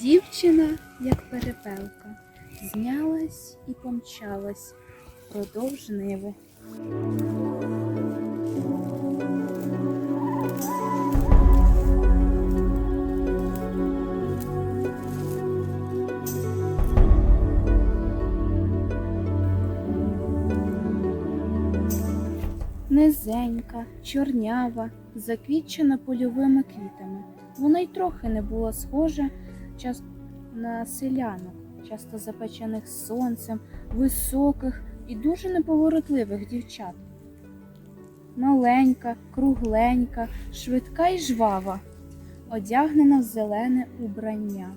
Дівчина, як перепелка, знялась і помчалась продовж ниви. Низенька, чорнява, заквітчена польовими квітами. Вона й трохи не була схожа на селянок, часто запечених сонцем, високих і дуже неповоротливих дівчат. Маленька, кругленька, швидка і жвава, одягнена в зелене убрання.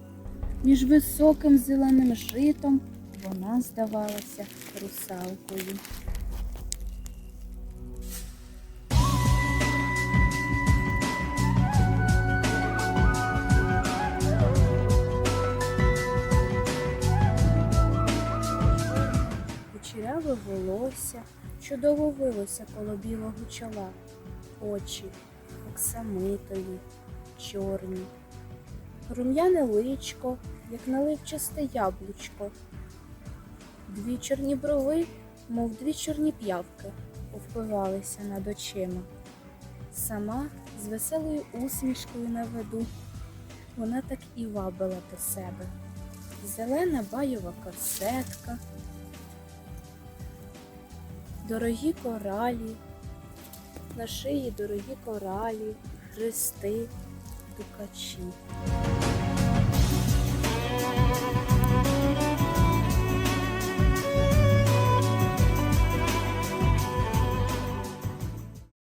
Між високим зеленим житом вона здавалася русалкою. Волосся чудово вилося коло білого чола, очі оксамитові, чорні, рум'яне личко, як наливчасте яблучко, дві чорні брови, мов дві чорні п'явки, повпивалися над очима. Сама з веселою усмішкою на виду, вона так і вабила до себе. Зелена байова корсетка, дорогі коралі, на шиї дорогі коралі, хрести, дукачі.